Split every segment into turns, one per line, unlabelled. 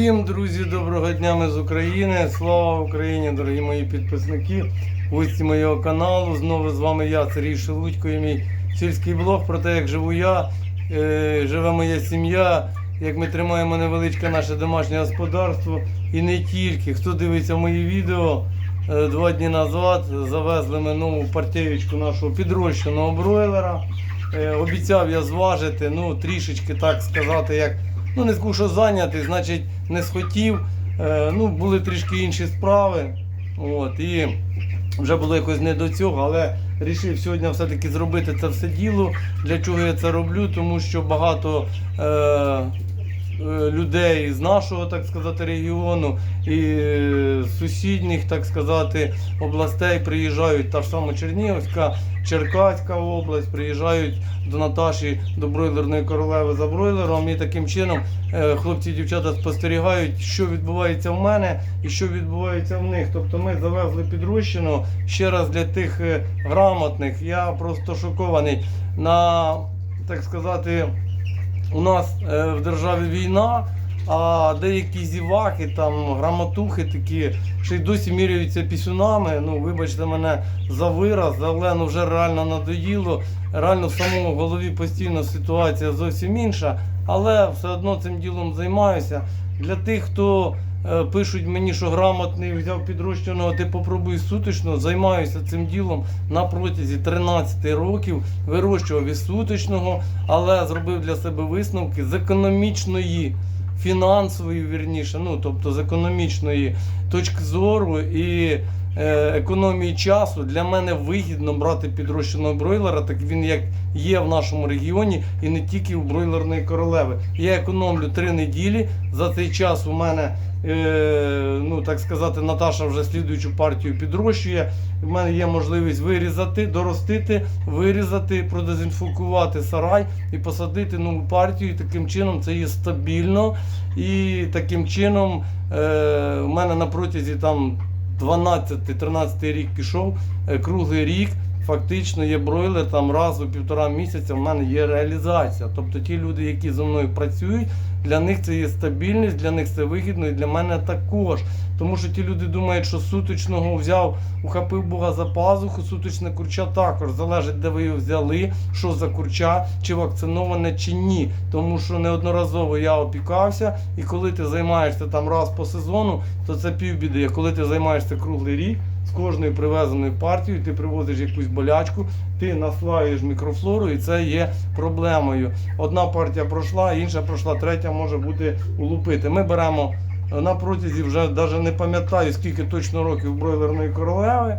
Всім, друзі, доброго дня ми з України. Слава Україні, дорогі мої підписники, гості моєго каналу. Знову з вами я, Сергій Шелудько, і мій сільський блог про те, як живу я, е, живе моя сім'я, як ми тримаємо невеличке наше домашнє господарство. І не тільки. Хто дивиться мої відео, е, два дні назад завезли ми нову партієчку нашого підрощеного бройлера. Е, Обіцяв я зважити, ну трішечки так сказати, як ну не скажу, що зайнятий, значить не схотів. Е, ну, були трішки інші справи. От, і вже було якось не до цього, але вирішив сьогодні все-таки зробити це все діло. Для чого я це роблю? Тому що багато е, людей з нашого, так сказати, регіону і е, сусідніх, так сказати, областей приїжджають, та ж сама Чернігівська, Черкаська область, приїжджають до Наташі, до бройлерної королеви за бройлером. І таким чином е, хлопці і дівчата спостерігають, що відбувається в мене і що відбувається в них. Тобто ми завезли підрощену. Ще раз для тих е, грамотних, я просто шокований. На, так сказати, у нас е, в державі війна, а деякі зіваки, там грамотухи такі, ще й досі міряються пісюнами. Ну, вибачте мене за вираз, але ну вже реально надоїло. Реально в самому голові постійно ситуація зовсім інша, але все одно цим ділом займаюся. Для тих, хто пишуть мені, що грамотний взяв підрощеного, ти попробуй суточно, займаюся цим ділом на протязі 13 років, вирощував із суточного, але зробив для себе висновки з економічної, фінансової, вірніше, ну тобто з економічної точки зору і е, економії часу для мене вигідно брати підрощеного бройлера, так він як є в нашому регіоні і не тільки у бройлерної королеви. Я економлю три неділі. За цей час у мене, е, ну так сказати, Наташа вже слідуючу партію підрощує. У мене є можливість вирізати, доростити, вирізати, продезінфікувати сарай і посадити нову партію. І таким чином це є стабільно. І таким чином е, у мене на протязі там 12-13 рік пішов, е, круглий рік. Фактично є бройлер там раз у півтора місяця. в мене є реалізація. Тобто ті люди, які зі мною працюють, для них це є стабільність, для них це вигідно і для мене також. Тому що ті люди думають, що суточного взяв, ухапив Бога за пазуху, суточне курча також залежить, де ви його взяли, що за курча, чи вакциноване, чи ні. Тому що неодноразово я опікався, і коли ти займаєшся там раз по сезону, то це півбіди. А коли ти займаєшся круглий рік. З кожною привезеною партією ти привозиш якусь болячку, ти наслаєш мікрофлору, і це є проблемою. Одна партія пройшла, інша пройшла, третя може бути улупити. Ми беремо на протязі вже навіть не пам'ятаю, скільки точно років бройлерної королеви.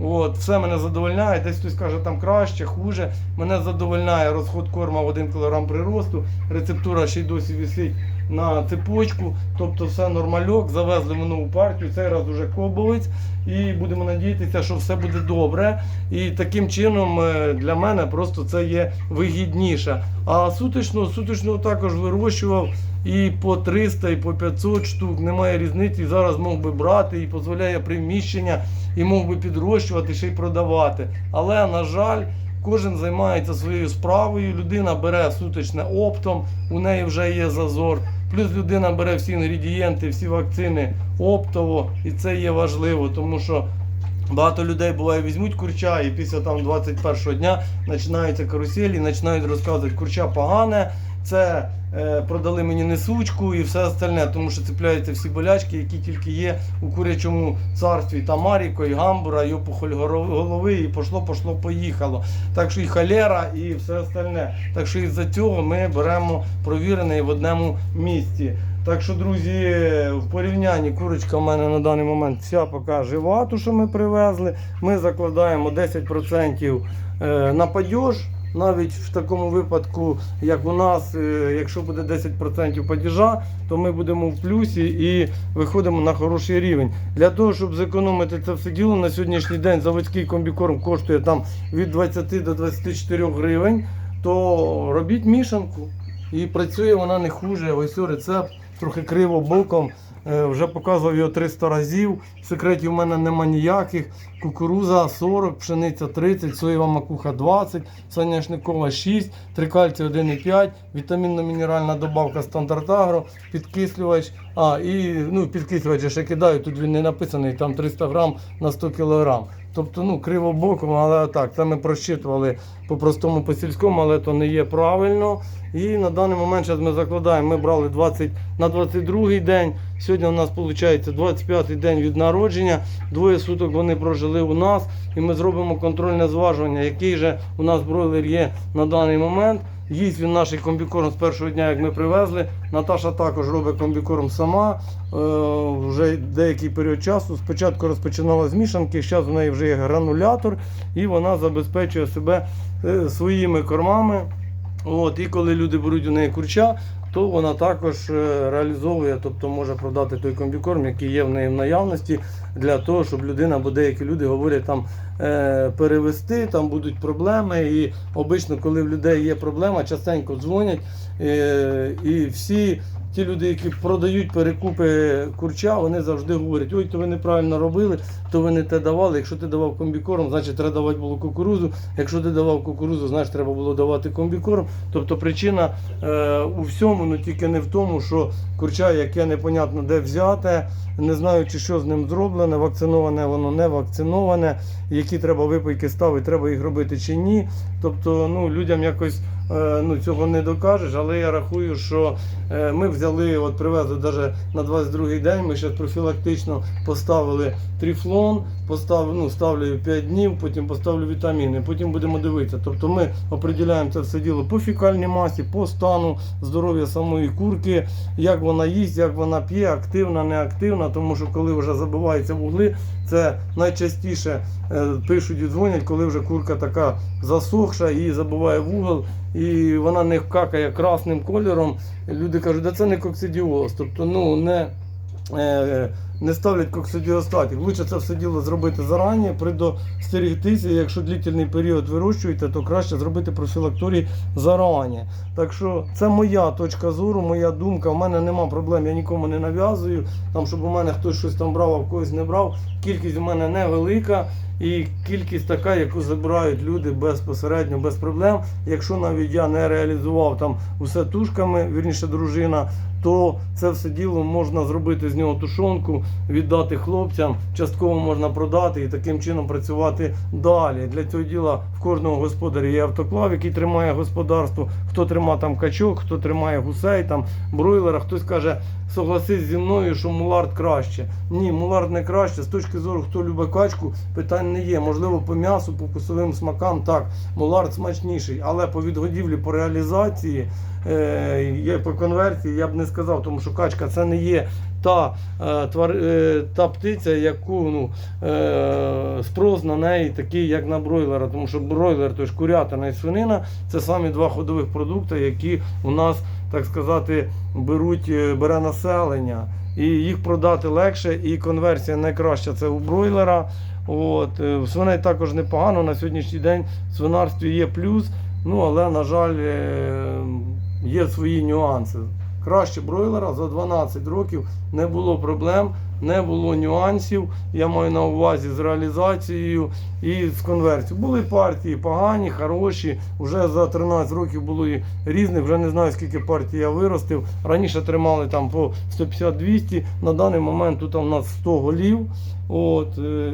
От, все мене задовольняє. Десь хтось каже, там краще, хуже. Мене задовольняє розход корма в 1 кг приросту. Рецептура ще й досі висить на цепочку. Тобто все нормальок. Завезли ми нову партію. Цей раз уже кобовець. І будемо надіятися, що все буде добре. І таким чином е, для мене просто це є вигідніше. А суточного, суточного також вирощував і по 300, і по 500 штук. Немає різниці. Зараз мог би брати і дозволяє приміщення, і мог би підрощувати, ще й продавати. Але, на жаль, кожен займається своєю справою. Людина бере суточне оптом, у неї вже є зазор. Плюс людина бере всі інгредієнти, всі вакцини оптово, і це є важливо, тому що багато людей буває візьмуть курча і після там 21 дня починаються каруселі, і починають розказувати, курча погане, це е, продали мені несучку і все остальне, тому що цепляються всі болячки, які тільки є у курячому царстві, там Маріко, і гамбура, і опухоль голови, і пошло, пошло, поїхало. Так що і холера, і все остальне. Так що із-за цього ми беремо провірений в одному місці. Так що, друзі, в порівнянні курочка в мене на даний момент вся поки жива, ту, що ми привезли. Ми закладаємо 10% е, на падеж. Навіть в такому випадку, як у нас, е, якщо буде 10% падіжа, то ми будемо в плюсі і виходимо на хороший рівень. Для того, щоб зекономити це все діло, на сьогоднішній день заводський комбікорм коштує там від 20 до 24 гривень, то робіть мішанку. І працює вона не хуже. Ось ось рецепт трохи криво боком. Е, Вже показував його 300 разів. Секретів в мене нема ніяких. Кукуруза 40, пшениця 30, соєва макуха 20, соняшникова 6, трикальці 1,5, вітамінно-мінеральна добавка стандарт агро, підкислювач. А, і ну, підкислювач ще кидаю, тут він не написаний, там 300 грам на 100 кілограм. Тобто, ну, криво боком, але так, це ми просчитували по-простому, по сільському, але то не є правильно. І на даний момент зараз ми закладаємо, ми брали 20 на 22-й день. Сьогодні у нас виходить 25-й день від народження. Двоє суток вони прожили у нас, і ми зробимо контрольне зважування, який же у нас бройлер є на даний момент. Їсть він наш комбікорм з першого дня, як ми привезли. Наташа також робить комбікорм сама е, вже деякий період часу. Спочатку розпочинала з мішанки, зараз у неї вже є гранулятор, і вона забезпечує себе е, своїми кормами. От, і коли люди беруть у неї курча, то вона також е, реалізовує, тобто може продати той комбікорм, який є в неї в наявності, для того, щоб людина, бо деякі люди говорять там перевести, там будуть проблеми. І обично, коли в людей є проблема, частенько дзвонять е, і всі. Ті люди, які продають перекупи курча, вони завжди говорять, ой, то ви неправильно робили, то ви не те давали. Якщо ти давав комбікорм, значить треба давати було кукурузу. Якщо ти давав кукурузу, значить треба було давати комбікорм. Тобто причина е, у всьому, ну тільки не в тому, що курча, яке непонятно де взяте, не знаючи, що з ним зроблене, вакциноване, воно не вакциноване, які треба випийки ставити, треба їх робити чи ні. Тобто ну, людям якось ну, цього не докажеш, але я рахую, що е, ми взяли, от привезли навіть на 22-й день, ми ще профілактично поставили тріфлон, поставив, ну, ставлю 5 днів, потім поставлю вітаміни, потім будемо дивитися. Тобто ми определяємо це все діло по фікальній масі, по стану здоров'я самої курки, як вона їсть, як вона п'є, активна, неактивна, тому що коли вже забиваються вугли, це найчастіше е, пишуть і дзвонять, коли вже курка така засохша, її забиває вугол, і вона не какає красним кольором. Люди кажуть, да це не коксидіоз. Тобто, ну не. Не ставлять коксидіостатів. Лучше це все діло зробити зарані, предостерігтися. Якщо длительний період вирощуєте, то краще зробити профілакторій зарані. Так що це моя точка зору, моя думка. У мене нема проблем, я нікому не нав'язую. Там, щоб у мене хтось щось там брав, а в когось не брав. Кількість у мене невелика. І кількість така, яку забирають люди безпосередньо, без проблем. Якщо навіть я не реалізував там усе тушками, вірніше дружина, то це все діло можна зробити з нього тушонку, віддати хлопцям, частково можна продати і таким чином працювати далі. Для цього діла в кожного господаря є автоклав, який тримає господарство. Хто тримає там качок, хто тримає гусей, там бройлера, хтось каже, согласись зі мною, що мулард краще. Ні, мулард не краще. З точки зору, хто любить качку, питань не є. Можливо, по м'ясу, по вкусовим смакам, так, мулард смачніший, але по відгодівлі, по реалізації, е, по конверсії я б не сказав, тому що качка це не є та, е, твар, е, та птиця, яку ну, е, спрос на неї такий, як на бройлера. Тому що бройлер, то ж курятина і свинина, це самі два ходових продукти, які у нас, так сказати, беруть, бере населення. І їх продати легше, і конверсія найкраща це у бройлера. От, свиней також непогано. На сьогоднішній день в свинарстві є плюс, ну але, на жаль, є свої нюанси. Краще бройлера за 12 років не було проблем, не було нюансів. Я маю на увазі з реалізацією і з конверсією. Були партії погані, хороші. Вже за 13 років було і різних. Вже не знаю скільки партій я виростив. Раніше тримали там по 150-200. На даний момент тут у нас 100 голів. От, е,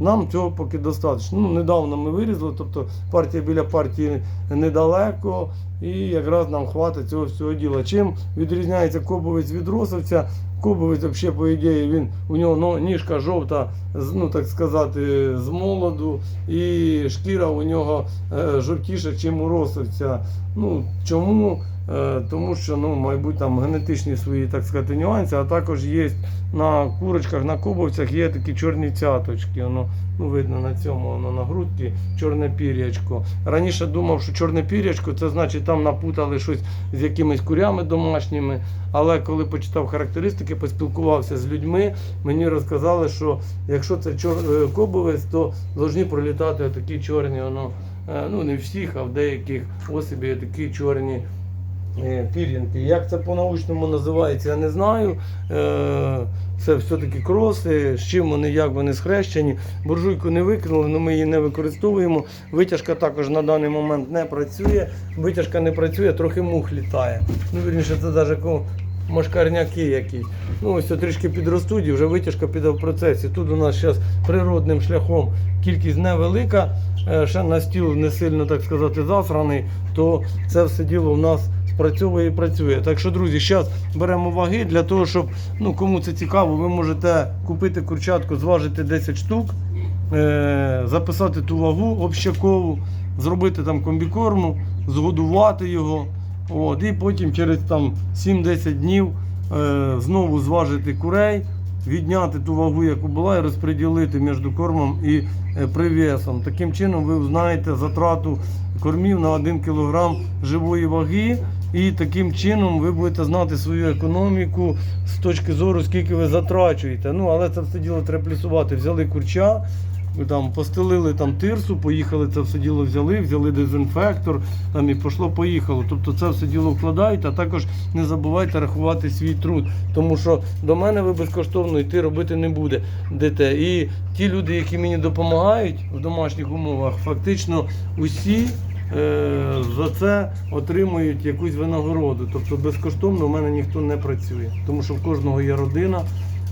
нам цього поки достатньо. Ну, недавно ми вирізали, тобто партія біля партії недалеко, і якраз нам хватить цього всього діла. Чим відрізняється кобовець від росовця? Кобовець, взагалі, по ідеї, він у нього ну, ніжка жовта, ну так сказати, з молоду, і шкіра у нього е, жовтіша, ніж у росовця. Ну, чому? Е, тому що, ну, мабуть, там генетичні свої, так сказати, нюанси, а також є на курочках, на кобовцях є такі чорні цяточки. Воно, ну, видно на цьому воно на грудці чорне пір'ячко. Раніше думав, що чорне пір'ячко це значить там напутали щось з якимись курями домашніми. Але коли почитав характеристики, поспілкувався з людьми, мені розказали, що якщо це чор... е, кобовець, то повинні пролітати такі чорні, воно, е, ну не всіх, а в деяких особі такі чорні е, пір'їнки. Як це по-научному називається, я не знаю. Це все-таки кроси, з чим вони, як вони схрещені. Буржуйку не викинули, але ми її не використовуємо. Витяжка також на даний момент не працює. Витяжка не працює, трохи мух літає. Ну, вірніше, це навіть машкарняки якісь. Ну, ось трішки підростуть і вже витяжка піде в процесі. Тут у нас зараз природним шляхом кількість невелика, е, ще на стіл не сильно, так сказати, засраний, то це все діло у нас спрацьовує і працює. Так що, друзі, зараз беремо ваги для того, щоб ну, кому це цікаво, ви можете купити курчатку, зважити 10 штук, е, записати ту вагу общакову, зробити там комбікорму, згодувати його. От, і потім через там 7-10 днів е, знову зважити курей, відняти ту вагу, яку була, і розподілити між кормом і е, привісом. Таким чином ви знаєте затрату кормів на 1 кг живої ваги. І таким чином ви будете знати свою економіку з точки зору, скільки ви затрачуєте. Ну, але це все діло треба плюсувати. Взяли курча, там постелили там тирсу, поїхали це все діло взяли, взяли дезінфектор, там і пішло, поїхало. Тобто це все діло вкладаєте, а також не забувайте рахувати свій труд. Тому що до мене ви безкоштовно йти робити не будете. І ті люди, які мені допомагають в домашніх умовах, фактично усі. Е, За це отримують якусь винагороду. Тобто безкоштовно у мене ніхто не працює. Тому що в кожного є родина,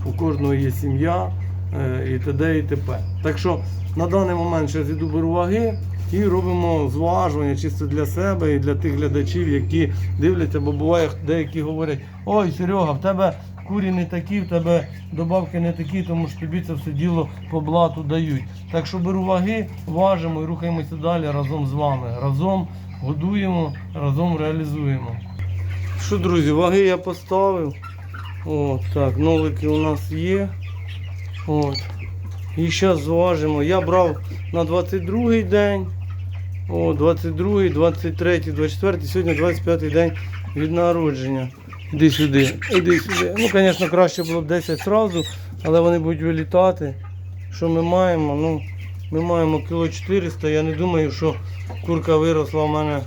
у кожного є сім'я е, і т.д. і т.п. Так що на даний момент ще зійду беру ваги і робимо зважування чисто для себе і для тих глядачів, які дивляться, бо буває деякі говорять, ой, Серега, в тебе курі не такі, в тебе добавки не такі, тому що тобі це все діло по блату дають. Так що беру ваги, важимо і рухаємося далі разом з вами. Разом годуємо, разом реалізуємо. Що, друзі, ваги я поставив. От, так, нолики у нас є. От. І зараз зважимо. Я брав на 22-й день. О, 22, 23, 24, сьогодні 25 день від народження. Іди сюди, іди сюди. Ну, звісно, краще було б 10 одразу, але вони будуть вилітати. Що ми маємо? Ну, ми маємо кіло 400. Я не думаю, що курка виросла в мене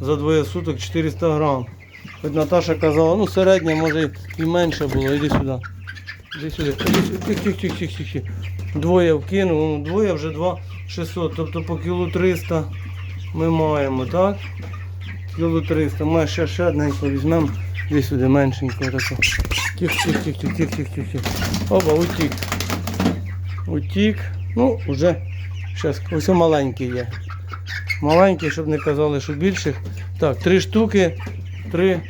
за двоє суток 400 грам. Хоч Наташа казала, ну середня може і менше було. Іди сюди. Іди сюди. Тих, тих, тих, тих, тих. Двоє вкинув, ну, двоє вже 2 600. Тобто по кілу 300 ми маємо, так? Кіло 300. Ми ще ще одненько візьмемо. Іди сюди меншенько таку. Тих, тих, тих, тих, тих, тих, тих, тих. Оба, утік. Утік. Ну, вже зараз ось маленький є. Маленький, щоб не казали, що більших. Так, три штуки, три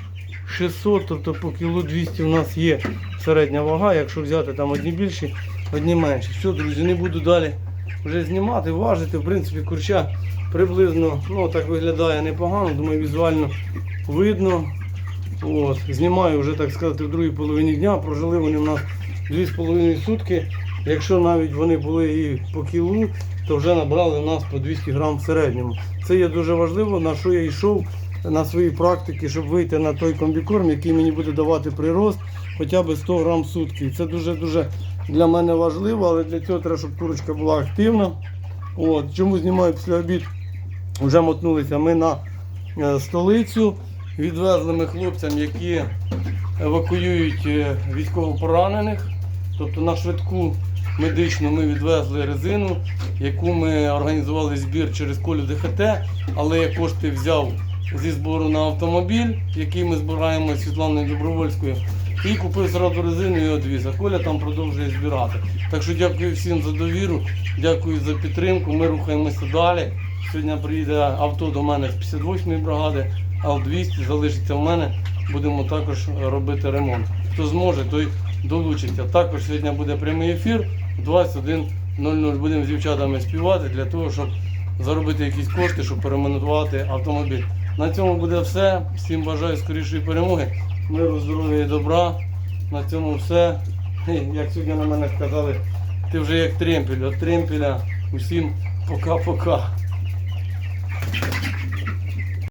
600, тобто по кілу 200 у нас є середня вага. Якщо взяти там одні більші, одні менші. Все, друзі, не буду далі вже знімати, важити. В принципі, курча приблизно ну, так виглядає непогано, думаю, візуально видно. От. Знімаю вже, так сказати, в другій половині дня. Прожили вони в нас 2,5 сутки. Якщо навіть вони були і по кілу, то вже набрали у нас по 200 грам в середньому. Це є дуже важливо, на що я йшов на свої практики, щоб вийти на той комбікорм, який мені буде давати прирост хоча б 100 грам в сутки. Це дуже-дуже для мене важливо, але для цього треба, щоб курочка була активна. От. Чому знімаю після обід? Вже мотнулися ми на е, столицю. Відвезли ми хлопцям, які евакуюють е, військовополонених. Тобто на швидку медичну ми відвезли резину, яку ми організували збір через колю ДХТ, але я кошти взяв зі збору на автомобіль, який ми збираємо з Світланою Добровольською. І купив зразу резину і одвіз. А Коля там продовжує збирати. Так що дякую всім за довіру, дякую за підтримку. Ми рухаємося далі. Сьогодні приїде авто до мене з 58-ї бригади, Ал-200 залишиться в мене. Будемо також робити ремонт. Хто зможе, той долучиться. Також сьогодні буде прямий ефір в 21.00. Будемо з дівчатами співати для того, щоб заробити якісь кошти, щоб перемонтувати автомобіль. На цьому буде все. Всім бажаю скорішої перемоги, миру, здоров'я і добра. На цьому все. Як сьогодні на мене сказали, ти вже як тремпель. От тремпеля. Усім пока-пока.